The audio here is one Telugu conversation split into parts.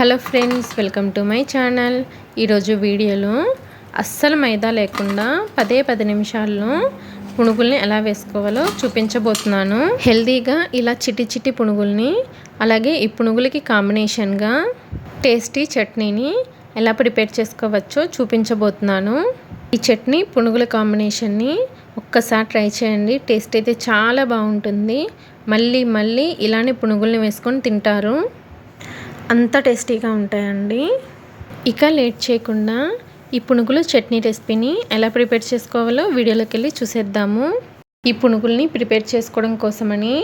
Hello friends welcome to my channel. ఈరోజు వీడియోలో అస్సలు మైదా లేకుండా పదే పది నిమిషాల్లో పునుగుల్ని ఎలా వేసుకోవాలో చూపించబోతున్నాను. హెల్తీగా ఇలా చిటి చిటి పునుగుల్ని అలాగే ఈ పునుగులకి కాంబినేషన్గా టేస్టీ చట్నీని ఎలా ప్రిపేర్ చేసుకోవచ్చో చూపించబోతున్నాను. ఈ చట్నీ పునుగుల కాంబినేషన్ని ఒక్కసారి ట్రై చేయండి. టేస్ట్ అయితే చాలా బాగుంటుంది. మళ్ళీ మళ్ళీ ఇలానే పునుగుల్ని వేసుకొని తింటారు. అంత టేస్టీగా ఉంటాయండి. ఇక లేట్ చేయకుండా ఈ పునుగులు చట్నీ రెసిపీని ఎలా ప్రిపేర్ చేసుకోవాలో వీడియోలోకి వెళ్ళి చూసేద్దాము. ఈ పునుగుల్ని ప్రిపేర్ చేసుకోవడం కోసమని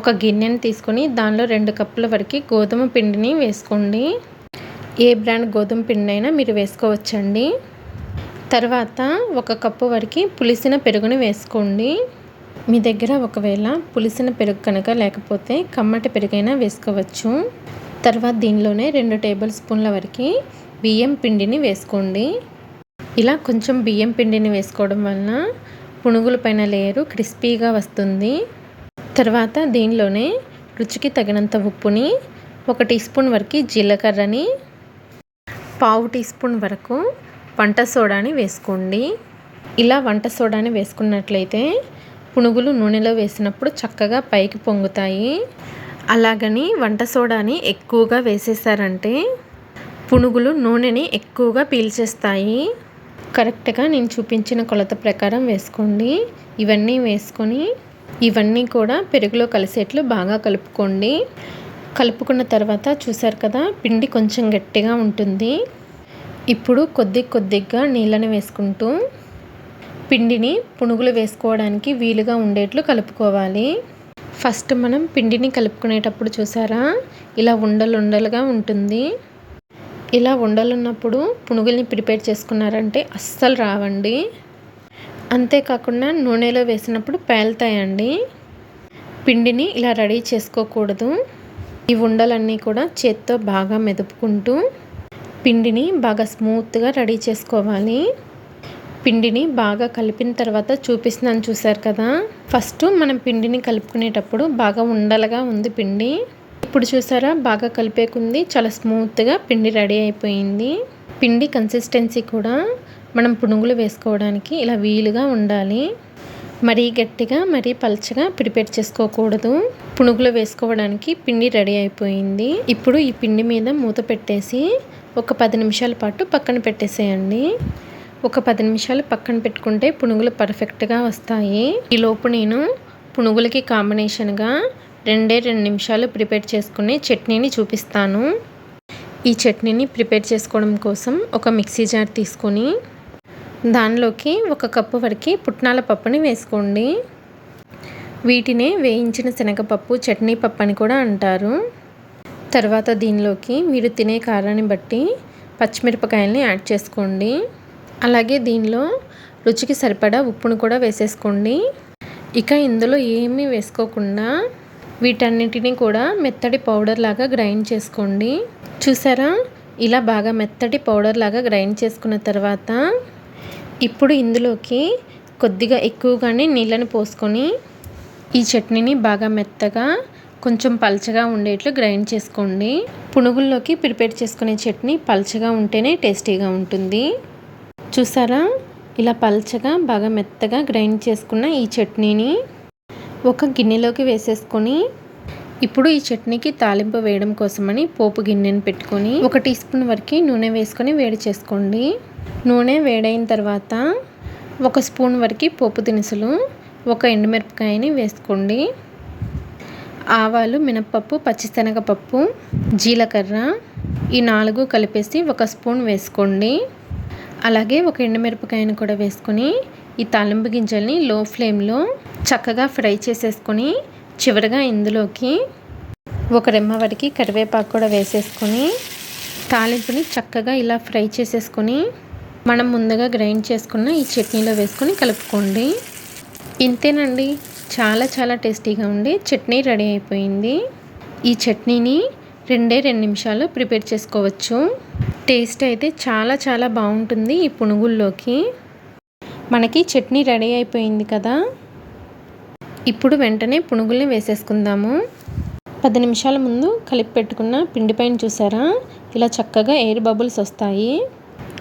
ఒక గిన్నెని తీసుకొని దానిలో రెండు కప్పుల వరకు గోధుమ పిండిని వేసుకోండి. ఏ బ్రాండ్ గోధుమ పిండి అయినా మీరు వేసుకోవచ్చండి. తర్వాత ఒక కప్పు వరకు పులిసిన పెరుగుని వేసుకోండి. మీ దగ్గర ఒకవేళ పులిసిన పెరుగు కనుక లేకపోతే కమ్మటి పెరుగైనా వేసుకోవచ్చు. తర్వాత దీనిలోనే రెండు టేబుల్ స్పూన్ల వరకు బియ్యం పిండిని వేసుకోండి. ఇలా కొంచెం బియ్యం పిండిని వేసుకోవడం వలన పునుగుల పైన లేయరు క్రిస్పీగా వస్తుంది. తర్వాత దీనిలోనే రుచికి తగినంత ఉప్పుని ఒక టీ స్పూన్ వరకు జీలకర్రని పావు టీ స్పూన్ వరకు వంట సోడాని వేసుకోండి. ఇలా వంట సోడాని వేసుకున్నట్లయితే పునుగులు నూనెలో వేసినప్పుడు చక్కగా పైకి పొంగుతాయి. అలాగని వంట సోడాని ఎక్కువగా వేసేసారంటే పునుగులు నూనెని ఎక్కువగా పీల్చేస్తాయి. కరెక్ట్గా నేను చూపించిన కొలత ప్రకారం వేసుకోండి. ఇవన్నీ వేసుకొని ఇవన్నీ కూడా పెరుగులో కలిసేట్లు బాగా కలుపుకోండి. కలుపుకున్న తర్వాత చూసారు కదా పిండి కొంచెం గట్టిగా ఉంటుంది. ఇప్పుడు కొద్ది కొద్దిగా నీళ్ళని వేసుకుంటూ పిండిని పునుగులు వేసుకోవడానికి వీలుగా ఉండేట్లు కలుపుకోవాలి. ఫస్ట్ మనం పిండిని కలుపుకునేటప్పుడు చూసారా? ఇలా ఉండలు ఉండలుగా ఉంటుంది. ఇలా ఉండలున్నప్పుడు పునుగుల్ని ప్రిపేర్ చేసుకున్నారంటే అస్సలు రావండి. అంతేకాకుండా నూనెలో వేసినప్పుడు పేలుతాయండి. పిండిని ఇలా రెడీ చేసుకోకూడదు. ఈ ఉండలన్నీ కూడా చేత్తో బాగా మెదుపుకుంటూ పిండిని బాగా స్మూత్గా రెడీ చేసుకోవాలి. పిండిని బాగా కలిపిన తర్వాత చూపిస్తున్నాను చూసారు కదా? ఫస్ట్ మనం పిండిని కలుపుకునేటప్పుడు బాగా ఉండలుగా ఉంది పిండి. ఇప్పుడు చూసారా బాగా కలిపేకుంది చాలా స్మూత్గా పిండి రెడీ అయిపోయింది. పిండి కన్సిస్టెన్సీ కూడా మనం పునుగులు వేసుకోవడానికి ఇలా వీలుగా ఉండాలి. మరీ గట్టిగా మరీ పల్చగా ప్రిపేర్ చేసుకోకూడదు. పునుగులు వేసుకోవడానికి పిండి రెడీ అయిపోయింది. ఇప్పుడు ఈ పిండి మీద మూత పెట్టేసి ఒక పది నిమిషాల పాటు పక్కన పెట్టేసేయండి. ఒక పది నిమిషాలు పక్కన పెట్టుకుంటే పునుగులు పర్ఫెక్ట్గా వస్తాయి. ఈలోపు నేను పునుగులకి కాంబినేషన్గా రెండే రెండు నిమిషాలు ప్రిపేర్ చేసుకునే చట్నీని చూపిస్తాను. ఈ చట్నీని ప్రిపేర్ చేసుకోవడం కోసం ఒక మిక్సీ జార్ తీసుకొని దానిలోకి ఒక కప్పు వరకు పుట్నాల పప్పుని వేసుకోండి. వీటినే వేయించిన శనగపప్పు చట్నీ పప్పు అని కూడా అంటారు. తర్వాత దీనిలోకి మీరు తినే కారాన్ని బట్టి పచ్చిమిరపకాయల్ని యాడ్ చేసుకోండి. అలాగే దీనిలో రుచికి సరిపడా ఉప్పును కూడా వేసేసుకోండి. ఇక ఇందులో ఏమీ వేసుకోకుండా వీటన్నిటిని కూడా మెత్తటి పౌడర్ లాగా గ్రైండ్ చేసుకోండి. చూసారా? ఇలా బాగా మెత్తటి పౌడర్ లాగా గ్రైండ్ చేసుకున్న తర్వాత ఇప్పుడు ఇందులోకి కొద్దిగా ఎక్కువగానే నీళ్ళని పోసుకొని ఈ చట్నీని బాగా మెత్తగా కొంచెం పల్చగా ఉండేట్లు గ్రైండ్ చేసుకోండి. పునుగుల్లోకి ప్రిపేర్ చేసుకునే చట్నీ పల్చగా ఉంటేనే టేస్టీగా ఉంటుంది. చూసారా? ఇలా పల్చగా బాగా మెత్తగా గ్రైండ్ చేసుకున్న ఈ చట్నీని ఒక గిన్నెలోకి వేసేసుకొని ఇప్పుడు ఈ చట్నీకి తాలింపు వేయడం కోసమని పోపు గిన్నెని పెట్టుకొని ఒక టీ స్పూన్ వరకు నూనె వేసుకొని వేడి చేసుకోండి. నూనె వేడైన తర్వాత ఒక స్పూన్ వరకు పోపు దినుసులు ఒక ఎండుమిరపకాయని వేసుకోండి. ఆవాలు మినప్పప్పు పచ్చిశనగపప్పు జీలకర్ర ఈ నాలుగు కలిపేసి ఒక స్పూన్ వేసుకోండి. అలాగే ఒక ఎండుమిరపకాయను కూడా వేసుకొని ఈ తాలింపు గింజల్ని లో ఫ్లేమ్లో చక్కగా ఫ్రై చేసేసుకొని చివరిగా ఇందులోకి ఒక రెమ్మ వరకు కరివేపాకు కూడా వేసేసుకొని తాలింపుని చక్కగా ఇలా ఫ్రై చేసేసుకొని మనం ముందుగా గ్రైండ్ చేసుకున్న ఈ చట్నీలో వేసుకొని కలుపుకోండి. ఇంతేనండి. చాలా చాలా టేస్టీగా ఉండి చట్నీ రెడీ అయిపోయింది. ఈ చట్నీని రెండే రెండు నిమిషాలు ప్రిపేర్ చేసుకోవచ్చు. టేస్ట్ అయితే చాలా చాలా బాగుంటుంది ఈ పునుగుల్లోకి. మనకి చట్నీ రెడీ అయిపోయింది కదా. ఇప్పుడు వెంటనే పునుగుల్ని వేసేసుకుందాము. పది నిమిషాల ముందు కలిపి పెట్టుకున్న పిండి పైన చూసారా? ఇలా చక్కగా ఎయిర్ బబుల్స్ వస్తాయి.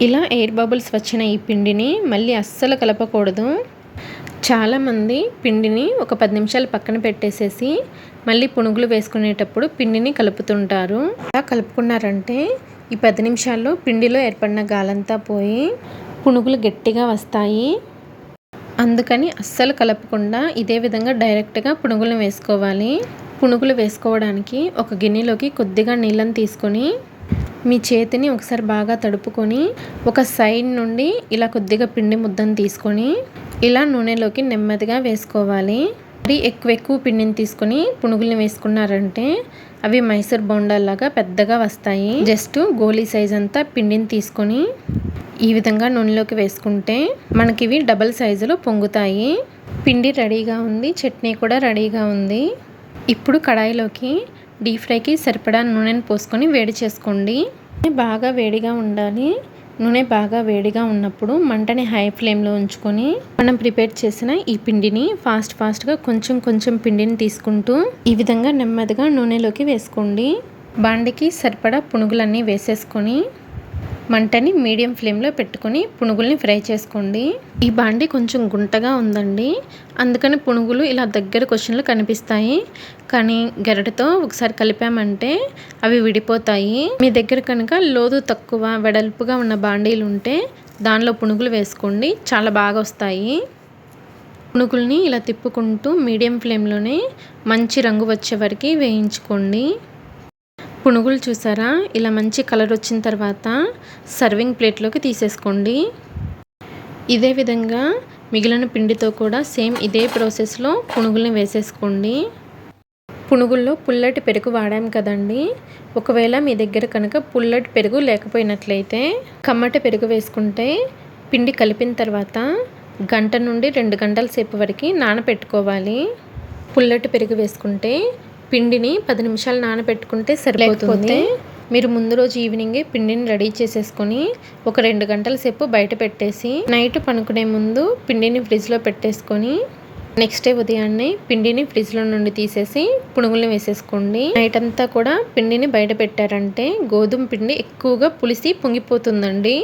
ఇలా ఎయిర్ బబుల్స్ వచ్చిన ఈ పిండిని మళ్ళీ అస్సలు కలపకూడదు. చాలామంది పిండిని ఒక పది నిమిషాలు పక్కన పెట్టేసేసి మళ్ళీ పునుగులు వేసుకునేటప్పుడు పిండిని కలుపుతుంటారు. అలా కలుపుకున్నారంటే ఈ పది నిమిషాల్లో పిండిలో ఏర్పడిన గాలంతా పోయి పునుగులు గట్టిగా వస్తాయి. అందుకని అస్సలు కలపకుండా ఇదే విధంగా డైరెక్ట్గా పునుగులను వేసుకోవాలి. పునుగులు వేసుకోవడానికి ఒక గిన్నెలోకి కొద్దిగా నీళ్ళని తీసుకొని మీ చేతిని ఒకసారి బాగా తడుపుకొని ఒక సైడ్ నుండి ఇలా కొద్దిగా పిండి ముద్దను తీసుకొని ఇలా నూనెలోకి నెమ్మదిగా వేసుకోవాలి. మరీ ఎక్కువ ఎక్కువ పిండిని తీసుకొని పునుగుల్ని వేసుకున్నారంటే అవి మైసూర్ బొండాల్లాగా పెద్దగా వస్తాయి. జస్ట్ గోలీ సైజ్ అంతా పిండిని తీసుకొని ఈ విధంగా నూనెలోకి వేసుకుంటే మనకి ఇవి డబల్ సైజులో పొంగుతాయి. పిండి రెడీగా ఉంది చట్నీ కూడా రెడీగా ఉంది. ఇప్పుడు కడాయిలోకి డీప్ ఫ్రైకి సరిపడా నూనెను పోసుకొని వేడి చేసుకోండి. బాగా వేడిగా ఉండాలి. నూనె బాగా వేడిగా ఉన్నప్పుడు మంటని హై ఫ్లేమ్లో ఉంచుకొని మనం ప్రిపేర్ చేసిన ఈ పిండిని ఫాస్ట్ ఫాస్ట్గా కొంచెం కొంచెం పిండిని తీసుకుంటూ ఈ విధంగా నెమ్మదిగా నూనెలోకి వేసుకోండి. బాండికి సరిపడా పునుగులన్నీ వేసేసుకొని మంటని మీడియం ఫ్లేమ్లో పెట్టుకొని పునుగుల్ని ఫ్రై చేసుకోండి. ఈ బాండి కొంచెం గుంటగా ఉందండి. అందుకని పునుగులు ఇలా దగ్గర క్వశ్చన్లు కనిపిస్తాయి. కానీ గెరటతో ఒకసారి కలిపామంటే అవి విడిపోతాయి. మీ దగ్గర కనుక లోతు తక్కువ వెడల్పుగా ఉన్న బాండీలు ఉంటే దానిలో పునుగులు వేసుకోండి. చాలా బాగా వస్తాయి. పునుగుల్ని ఇలా తిప్పుకుంటూ మీడియం ఫ్లేమ్లోనే మంచి రంగు వచ్చే వరకు వేయించుకోండి. పునుగులు చూసారా? ఇలా మంచి కలర్ వచ్చిన తర్వాత సర్వింగ్ ప్లేట్లోకి తీసేసుకోండి. ఇదే విధంగా మిగిలిన పిండితో కూడా సేమ్ ఇదే ప్రాసెస్లో పునుగుల్ని వేసేసుకోండి. పునుగుల్లో పుల్లటి పెరుగు వాడాం కదండి. ఒకవేళ మీ దగ్గర కనుక పుల్లటి పెరుగు లేకపోయినట్లయితే కమ్మటి పెరుగు వేసుకుంటే పిండి కలిపిన తర్వాత గంట నుండి రెండు గంటల సేపు వరకు నానబెట్టుకోవాలి పుల్లటి పెరుగు వేసుకుంటే పిండిని పది నిమిషాలు నానబెట్టుకుంటే సరిపోతుంది. మీరు ముందు రోజు ఈవినింగే పిండిని రెడీ చేసేసుకొని ఒక రెండు గంటల సేపు బయట పెట్టేసి నైట్ పనుకునే ముందు పిండిని ఫ్రిడ్జ్లో పెట్టేసుకొని నెక్స్ట్ డే ఉదయాన్నే పిండిని ఫ్రిడ్జ్లో నుండి తీసేసి పునుగుల్ని వేసేసుకోండి. నైట్ అంతా కూడా పిండిని బయట పెట్టారంటే గోధుమ పిండి ఎక్కువగా పులిసి పొంగిపోతుందండి.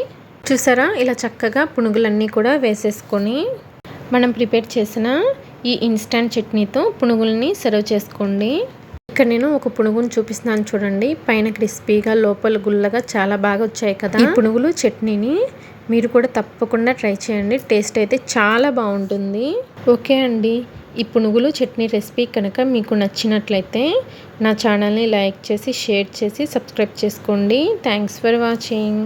చూసారా? ఇలా చక్కగా పునుగులన్నీ కూడా వేసేసుకొని మనం ప్రిపేర్ చేసిన ఈ ఇన్స్టంట్ చట్నీతో పునుగుల్ని సర్వ్ చేసుకోండి. ఇక్కడ నేను ఒక పునుగుని చూపిస్తున్నాను చూడండి. పైన క్రిస్పీగా లోపల గుల్లగా చాలా బాగా వచ్చాయి కదా. ఈ పునుగులు చట్నీని మీరు కూడా తప్పకుండా ట్రై చేయండి. టేస్ట్ అయితే చాలా బాగుంటుంది. ఓకే అండి. ఈ పునుగులు చట్నీ రెసిపీ కనుక మీకు నచ్చినట్లయితే నా ఛానల్ని లైక్ చేసి షేర్ చేసి సబ్స్క్రైబ్ చేసుకోండి. Thanks for watching.